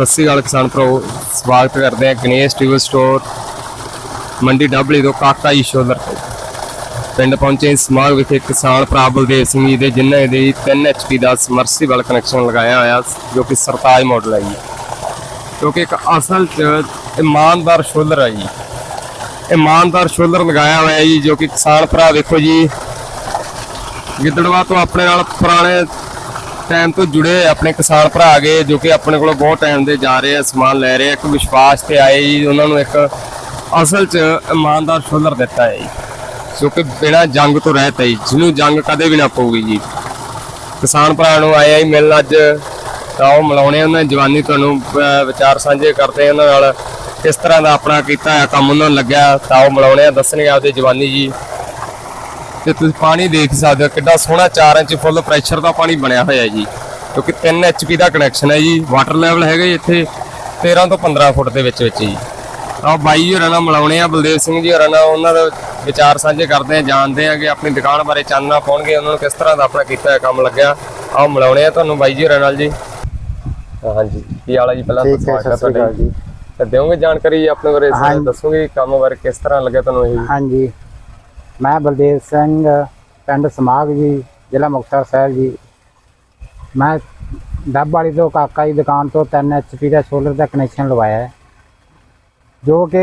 ਸਤਿ ਸ੍ਰੀ ਅਕਾਲ ਕਿਸਾਨ ਭਰਾਵੋ, ਸਵਾਗਤ ਕਰਦੇ ਹਾਂ ਗਣੇਸ਼ ਟੀਵੀ ਸਟੋਰ, ਮੰਡੀ ਡਬਲੀ ਤੋਂ ਕਾਕਾ ਜੀ ਸ਼ੋਲਰ ਤੋਂ ਪਿੰਡ ਪਹੁੰਚੇ ਸਮਾਗ ਵਿਖੇ ਕਿਸਾਨ ਭਰਾ ਬਲਦੇਵ ਸਿੰਘ ਜੀ ਦੇ, ਜਿਨ੍ਹਾਂ ਦੇ 3 HP ਦਾ ਸਮਰਸੀਬਲ ਕਨੈਕਸ਼ਨ ਲਗਾਇਆ ਹੋਇਆ ਜੋ ਕਿ ਸਰਤਾਜ ਮਾਡਲ ਹੈ ਜੀ। ਕਿਉਂਕਿ ਇੱਕ ਅਸਲ ਚ ਇਮਾਨਦਾਰ ਸ਼ੋਲਰ ਹੈ ਜੀ। ਇਮਾਨਦਾਰ ਸ਼ੋਲਰ ਲਗਾਇਆ ਹੋਇਆ ਜੀ, ਜੋ ਕਿ ਕਿਸਾਨ ਭਰਾ ਵੇਖੋ ਜੀ, ਗਿੱਦੜਵਾ ਤੋਂ ਆਪਣੇ ਨਾਲ ਪੁਰਾਣੇ ਟਾਈਮ ਤੋਂ ਜੁੜੇ ਆਪਣੇ ਕਿਸਾਨ ਭਰਾ ਗਏ ਜੋ ਕਿ ਆਪਣੇ ਕੋਲੋਂ ਬਹੁਤ ਟਾਈਮ ਦੇ ਜਾ ਰਹੇ ਆ, ਸਮਾਨ ਲੈ ਰਹੇ ਆ, ਇੱਕ ਵਿਸ਼ਵਾਸ ਤੇ ਆਏ ਜੀ, ਉਹਨਾਂ ਨੂੰ ਇੱਕ ਅਸਲ 'ਚ ਇਮਾਨਦਾਰ ਸ਼ੋਲਰ ਦਿੱਤਾ ਹੈ ਜੀ। ਜੋ ਕਿ ਬਿਨਾਂ ਜੰਗ ਤੋਂ ਰਹਿਤ ਹੈ ਜੀ, ਜਿਹਨੂੰ ਜੰਗ ਕਦੇ ਵੀ ਨਾ ਪਊਗੀ ਜੀ। ਕਿਸਾਨ ਭਰਾ ਨੂੰ ਆਏ ਆ ਜੀ ਮਿਲਣ ਅੱਜ, ਤਾਂ ਉਹ ਮਿਲਾਉਣੇ ਉਹਨਾਂ ਦੀ ਜਵਾਨੀ, ਤੁਹਾਨੂੰ ਵਿਚਾਰ ਸਾਂਝੇ ਕਰਦੇ ਉਹਨਾਂ ਨਾਲ। ਕਿਸ ਤਰ੍ਹਾਂ ਦਾ ਆਪਣਾ ਕੀਤਾ ਹੋਇਆ ਕੰਮ ਉਹਨਾਂ ਨੂੰ ਲੱਗਿਆ, ਤਾਂ ਉਹ ਮਿਲਾਉਣੇ ਆ, ਦੱਸਣਗੇ ਆਪਦੇ ਜਵਾਨੀ ਜੀ। ਤੇ ਤੁਸੀਂ ਪਾਣੀ ਦੇਖ ਸਕਦੇ ਹੋ ਕਿੱਡਾ ਸੋਹਣਾ 4 ਇੰਚ ਫੁੱਲ ਪ੍ਰੈਸ਼ਰ ਦਾ ਪਾਣੀ ਬਣਿਆ ਹੋਇਆ ਹੈ ਜੀ। ਕਿਉਂਕਿ 3 ਐਚਪੀ ਦਾ ਕਨੈਕਸ਼ਨ ਹੈ ਜੀ। ਵਾਟਰ ਲੈਵਲ ਹੈਗਾ ਜੀ ਇੱਥੇ 13 ਤੋਂ 15 ਫੁੱਟ ਦੇ ਵਿੱਚ ਵਿੱਚ ਜੀ। ਤਾਂ ਬਾਈ ਜੀ ਹੋਰਾਂ ਨਾਲ ਮਿਲਾਉਣੇ ਆ ਬਲਦੇਵ ਸਿੰਘ ਜੀ ਹੋਰਾਂ ਨਾਲ ਉਹਨਾਂ ਦਾ ਵਿਚਾਰ ਸਾਂਝੇ ਕਰਦੇ ਆ ਜਾਣਦੇ ਆ ਕਿ ਆਪਣੀ ਦੁਕਾਨ ਬਾਰੇ ਚਾਨਣਾ ਪਾਉਣਗੇ ਉਹਨਾਂ ਨੂੰ ਕਿਸ ਤਰ੍ਹਾਂ ਦਾ ਆਪਣਾ ਕੀਤਾ ਹੋਇਆ ਕੰਮ ਲੱਗਿਆ। ਆਓ ਮਿਲਾਉਣੇ ਆ ਤੁਹਾਨੂੰ ਬਾਈ ਜੀ ਹੋਰਾਂ ਨਾਲ ਜੀ। ਹਾਂਜੀ ਕੀ ਹਾਲ ਹੈ ਜੀ ਪਹਿਲਾਂ ਠੀਕ ਹੈ ਸਤਿ ਸ਼੍ਰੀ ਅਕਾਲ ਜੀ। ਤੇ ਦਿਓਗੇ ਜਾਣਕਾਰੀ ਆਪਣੇ ਬਾਰੇ। ਦੱਸੋਗੇ ਕੰਮ ਬਾਰੇ ਕਿਸ ਤਰ੍ਹਾਂ ਲੱਗਿਆ ਤੁਹਾਨੂੰ ਇਹ ਹਾਂਜੀ। ਮੈਂ ਬਲਦੇਵ ਸਿੰਘ, ਪਿੰਡ ਸਮਾਗ ਜੀ, ਜ਼ਿਲ੍ਹਾ ਮੁਕਤਸਰ ਸਾਹਿਬ ਜੀ। ਮੈਂ ਡੱਬ ਵਾਲੀ ਤੋਂ ਕਾਕਾ ਦੀ ਦੁਕਾਨ ਤੋਂ 3 ਐਚਪੀ ਦਾ ਸੋਲਰ ਦਾ ਕਨੈਕਸ਼ਨ ਲਵਾਇਆ ਹੈ। ਜੋ ਕਿ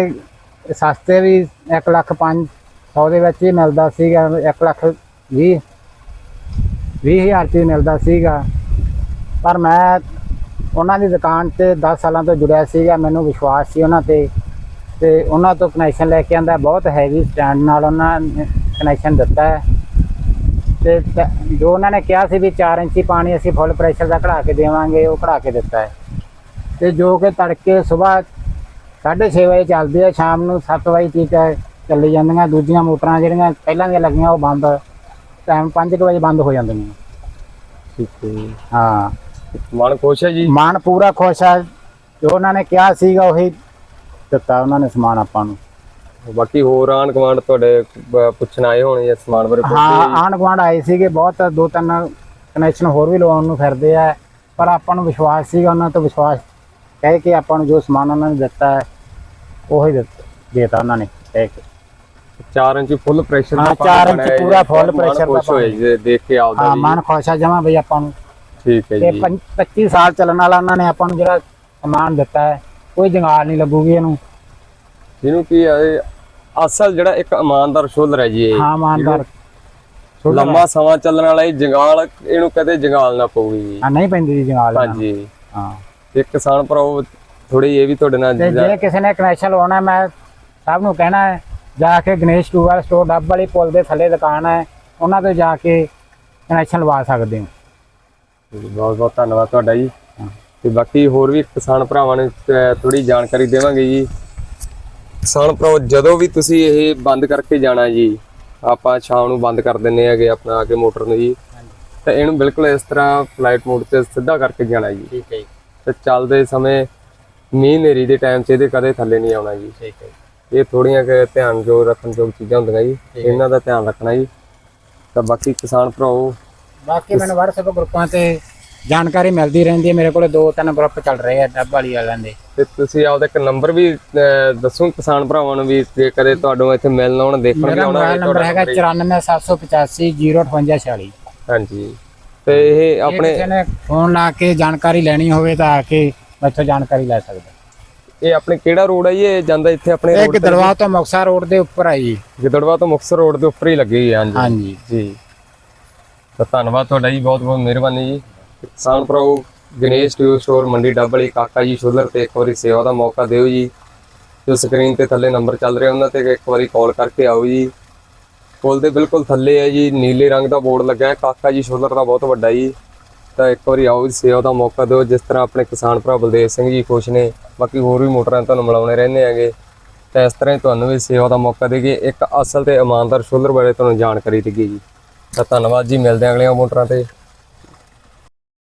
ਸਸਤੇ ਵੀ 1 ਲੱਖ 500 ਦੇ ਵਿੱਚ ਹੀ ਮਿਲਦਾ ਸੀਗਾ 1 ਲੱਖ 20 20000 ਚ ਮਿਲਦਾ ਸੀਗਾ। ਪਰ ਮੈਂ ਉਹਨਾਂ ਦੀ ਦੁਕਾਨ ਤੇ 10 ਸਾਲਾਂ ਤੋਂ ਜੁੜਿਆ ਸੀਗਾ, ਮੈਨੂੰ ਵਿਸ਼ਵਾਸ ਸੀ ਉਹਨਾਂ ਤੇ। ਤੇ ਉਹਨਾਂ ਤੋਂ ਕਨੈਕਸ਼ਨ ਲੈ ਕੇ ਆਂਦਾ ਬਹੁਤ ਹੈਵੀ ਸਟੈਂਡ ਨਾਲ ਉਹਨਾਂ ਨੇ ਕਨੈਕਸ਼ਨ ਦਿੱਤਾ ਹੈ। ਤੇ ਜੋ ਉਹਨਾਂ ਨੇ ਕਿਹਾ ਸੀ ਵੀ 4 ਇੰਚੀ ਪਾਣੀ ਅਸੀਂ ਫੁੱਲ ਪ੍ਰੈਸ਼ਰ ਦਾ ਕਢਾ ਕੇ ਦੇਵਾਂਗੇ ਉਹ ਕਢਾ ਕੇ ਦਿੱਤਾ ਹੈ। ਤੇ ਜੋ ਕਿ ਤੜਕੇ ਸਵੇਰ 6:30 ਵਜੇ ਚੱਲਦੀ ਹੈ ਸ਼ਾਮ ਨੂੰ 7 ਵਜੇ ਤੀਕ ਚੱਲੀ ਜਾਂਦੀਆਂ ਦੂਜੀਆਂ ਮੋਟਰਾਂ ਜਿਹੜੀਆਂ ਪਹਿਲਾਂ ਦੀਆਂ ਲੱਗੀਆਂ ਉਹ ਬੰਦ ਟਾਈਮ 5 ਵਜੇ ਬੰਦ ਹੋ ਜਾਂਦੀਆਂ। ਠੀਕ ਹੈ ਹਾਂ। ਮਨ ਖੁਸ਼ ਹੈ ਜੀ? ਮਨ ਪੂਰਾ ਖੁਸ਼ ਹੈ। ਜੋ ਉਹਨਾਂ ਨੇ ਕਿਹਾ ਸੀਗਾ ਉਹੀ ਦਿੱਤਾ ਉਹਨਾਂ ਨੇ ਸਮਾਨ ਆਪਾਂ ਨੂੰ। ਬਾਕੀ ਹੋਰ ਆਣ ਕਮਾਂਡ ਤੁਹਾਡੇ ਪੁੱਛਣ ਆਏ ਹੋਣੇ ਇਸ ਸਮਾਨ ਬਾਰੇ ਹਾਂ ਜੀ। ਆਂਢ ਗੁਆਂਢ ਆਏ ਸੀਗੇ ਬਹੁਤ ਦੋ ਤਿੰਨ ਕਨੈਕਸ਼ਨ ਹੋਰ ਵੀ ਲਵਾਉਣ ਨੂੰ ਫਿਰਦੇ ਆ। ਪਰ ਆਪਾਂ ਨੂੰ ਵਿਸ਼ਵਾਸ ਸੀਗਾ ਉਹਨਾਂ ਤੋਂ ਵਿਸ਼ਵਾਸ ਕਹਿ ਕੇ ਆਪਾਂ ਨੂੰ ਜੋ ਸਮਾਨ ਉਹਨਾਂ ਨੇ ਦਿੱਤਾ ਹੈ ਉਹੀ ਦਿੱਤਾ ਦੇਤਾ ਉਹਨਾਂ ਨੇ ਕਹਿ ਕੇ। 4 ਇੰਚ ਫੁੱਲ ਪ੍ਰੈਸ਼ਰ ਹਾਂ, ਚਾਰ ਇੰਚ ਪੂਰਾ full pressure ਦਾ ਹੋਇਆ ਜੀ ਦੇਖ ਕੇ ਆਉਂਦਾ ਹਾਂ ਜੀ। ਮਨ ਖੁਸ਼ ਆ ਜਮਾ ਬਈ ਆਪਾਂ ਨੂੰ। ਠੀਕ ਹੈ ਤੇ ਜੀ। ਪੰਜ- 25 ਸਾਲ ਚੱਲਣ ਵਾਲਾ ਉਹਨਾਂ ਨੇ ਆਪਾਂ ਨੂੰ ਜਿਹੜਾ ਸਮਾਨ ਦਿੱਤਾ ਹੈ ਕੋਈ ਜੰਗਾਲ ਨਹੀਂ ਲੱਗੂਗੀ ਇਹਨੂੰ। ਜਿਹਨੂੰ ਕੀ ਹੈ ਇਹ ਅਸਲ ਜਿਹੜਾ ਇੱਕ ਇਮਾਨਦਾਰ ਸ਼ੋਲਰ ਹੈ ਜੀ ਇਹ। ਹਾਂ ਇਮਾਨਦਾਰ। ਲੰਮਾ ਸਮਾਂ ਚੱਲਣ ਵਾਲਾ ਇਹ ਜੰਗਾਲ ਇਹਨੂੰ ਕਦੇ ਜੰਗਾਲ ਨਾ ਪਊਗੀ ਜੀ। ਹਾਂ ਨਹੀਂ ਪੈਂਦੀ ਜੀ ਜੰਗਾਲ। ਹਾਂਜੀ। ਹਾਂ। ਤੇ ਕਿਸਾਨ ਭਰਾਓ ਥੋੜੀ ਇਹ ਵੀ ਤੁਹਾਡੇ ਨਾਲ ਜੇ ਕਿਸੇ ਨੇ ਕਨੈਕਸ਼ਨ ਲਵਾਉਣਾ ਮੈਂ ਸਭ ਨੂੰ ਕਹਿਣਾ ਹੈ ਜਾ ਕੇ ਗਣੇਸ਼ ਟੂਵਰ ਸਟੋਰ ਡੱਬ ਵਾਲੀ ਪੁਲ ਦੇ ਥੱਲੇ ਦੁਕਾਨ ਹੈ ਉਹਨਾਂ ਤੋਂ ਜਾ ਕੇ ਕਨੈਕਸ਼ਨ ਲਵਾ ਸਕਦੇ ਹੋ। ਬਹੁਤ ਬਹੁਤ ਧੰਨਵਾਦ ਤੁਹਾਡਾ ਜੀ। ਤੇ ਬਾਕੀ ਹੋਰ ਵੀ ਕਿਸਾਨ ਭਰਾਵਾਂ ਨੂੰ ਥੋੜੀ ਜਾਣਕਾਰੀ ਦੇਵਾਂਗੇ ਜੀ। ਕਿਸਾਨ ਭਰਾਓ ਜਦੋਂ ਵੀ ਤੁਸੀਂ ਇਹ ਬੰਦ ਕਰਕੇ ਜਾਣਾ ਜੀ ਆਪਾਂ ਸ਼ਾਮ ਨੂੰ ਬੰਦ ਕਰ ਦਿੰਨੇ ਹੈਗੇ ਆਪਣਾ ਆ ਕੇ ਮੋਟਰ ਨੂੰ ਜੀ। ਤੇ ਇਹਨੂੰ ਬਿਲਕੁਲ ਇਸ ਤਰ੍ਹਾਂ ਫਲਾਈਟ ਮੋਡ ਤੇ ਸਿੱਧਾ ਕਰਕੇ ਜਾਣਾ ਜੀ। ਠੀਕ ਹੈ ਤੇ ਚੱਲਦੇ ਸਮੇਂ ਮੀਂਹ ਹਨੇਰੀ ਦੇ ਟਾਈਮ 'ਚ ਇਹਦੇ ਕਦੇ ਥੱਲੇ ਨਹੀਂ ਆਉਣਾ ਜੀ। ਠੀਕ ਹੈ ਇਹ ਥੋੜੀਆਂ ਕਿ ਧਿਆਨ ਜੋ ਰੱਖਣ ਯੋਗ ਚੀਜ਼ਾਂ ਹੁੰਦੀਆਂ ਜੀ। ਇਹਨਾਂ ਦਾ ਧਿਆਨ ਰੱਖਣਾ ਜੀ। ਤਾਂ ਬਾਕੀ ਕਿਸਾਨ ਭਰਾਓ ਬਾਕੀ ਮੈਨੂੰ WhatsApp ਗਰੁੱਪਾਂ ਤੇ ਜਾਣਕਾਰੀ ਮਿਲਦੀ ਰਹਿੰਦੀ ਹੈ। ਮੇਰੇ ਕੋਲੇ ਦੋ ਤਿੰਨ ਗਰੁੱਪ ਚੱਲ ਰਹੇ ਆ ਡੱਬ ਵਾਲੀ ਵਾਲਿਆਂ ਦੇ। ਤੇ ਤੁਸੀਂ ਆਪਦਾ ਇੱਕ ਨੰਬਰ ਵੀ ਅਹ, ਦੱਸੋ ਕਿਸਾਨ ਭਰਾਵਾਂ ਨੂੰ ਵੀ ਜੇ ਕਦੇ ਤੁਹਾਨੂੰ ਇੱਥੇ ਮਿਲਣ ਆਉਣ ਦੇਖਣ ਵੀ ਮੇਰਾ ਆਉਣਾ ਮੋਬਾਈਲ ਨੰਬਰ ਹੈਗਾ 9478505846 ਹਾਂਜੀ। ਤੇ ਇਹ ਆਪਣੇ ਆਪਣੇ ਕਿਸੇ ਨੇ ਫੋਨ ਲਾ ਕੇ ਜਾਣਕਾਰੀ ਲੈਣੀ ਹੋਵੇ ਤਾਂ ਆ ਕੇ ਮੈਥੋਂ ਜਾਣਕਾਰੀ ਲੈ ਸਕਦਾ। ਇਹ ਆਪਣੇ ਕਿਹੜਾ ਰੋਡ ਹੈ ਜੀ? ਇਹ ਜਾਂਦਾ ਇੱਥੇ ਆਪਣੇ ਇਹ ਤੇ? ਦਲਵਾ ਤੋਂ ਮੁਕਸਰ ਰੋਡ ਦੇ ਉੱਪਰ ਆ ਜੀ। ਗਿੱਦੜਵਾ ਤੋਂ ਮੁਕਤਸਰ ਰੋਡ ਦੇ ਉੱਪਰ ਹੀ ਲੱਗੀ ਹੈ ਹਾਂਜੀ। ਹਾਂਜੀ। ਜੀ। ਤਾਂ ਧੰਨਵਾਦ ਤੁਹਾਡਾ ਜੀ ਬਹੁਤ ਬਹੁਤ ਮਿਹਰਬਾਨੀ ਜੀ। ਕਿਸਾਨ ਭਰਾਓ ਗਣੇਸ਼ ਟਿਊਬ ਸਟੋਰ, ਮੰਡੀ ਡੱਬ ਵਾਲੀ, ਕਾਕਾ ਜੀ ਸ਼ੋਲਰ ਤੇ ਇੱਕ ਵਾਰੀ ਸੇਵਾ ਦਾ ਮੌਕਾ ਦਿਓ ਜੀ। ਜੋ ਸਕਰੀਨ ਤੇ ਥੱਲੇ ਨੰਬਰ ਚੱਲ ਰਿਹਾ ਉਹਨਾਂ ਤੇ ਇੱਕ ਵਾਰੀ ਕਾਲ ਕਰਕੇ ਆਓ ਜੀ। ਪੁਲ ਦੇ ਬਿਲਕੁਲ ਥੱਲੇ ਹੈ ਜੀ, ਨੀਲੇ ਰੰਗ ਦਾ ਬੋਰਡ ਲੱਗਾ ਹੈ, ਕਾਕਾ ਜੀ ਸ਼ੋਲਰ ਦਾ ਬਹੁਤ ਵੱਡਾ ਜੀ। ਤਾਂ ਇੱਕ ਵਾਰੀ ਆਓ ਜੀ, ਸੇਵਾ ਦਾ ਮੌਕਾ ਦਿਓ, ਜਿਸ ਤਰ੍ਹਾਂ ਆਪਣੇ ਕਿਸਾਨ ਭਰਾ ਬਲਦੇਵ ਸਿੰਘ ਜੀ ਖੁਸ਼ ਨੇ। ਬਾਕੀ ਹੋਰ ਵੀ ਮੋਟਰਾਂ ਤੁਹਾਨੂੰ ਮਿਲਾਉਣੇ ਰਹਿੰਦੇ ਹੈਗੇ। ਤਾਂ ਇਸ ਤਰ੍ਹਾਂ ਹੀ ਤੁਹਾਨੂੰ ਵੀ ਸੇਵਾ ਦਾ ਮੌਕਾ ਦੇਗੇ ਇੱਕ ਅਸਲ ਤੇ ਇਮਾਨਦਾਰ ਸ਼ੋਲਰ ਬਾਰੇ ਤੁਹਾਨੂੰ ਜਾਣਕਾਰੀ ਦੇਗੀ ਜੀ। ਤਾਂ ਧੰਨਵਾਦ ਜੀ, ਮਿਲਦੇ ਹਾਂ ਅਗਲੀਆਂ ਮੋਟਰਾਂ ਤੇ।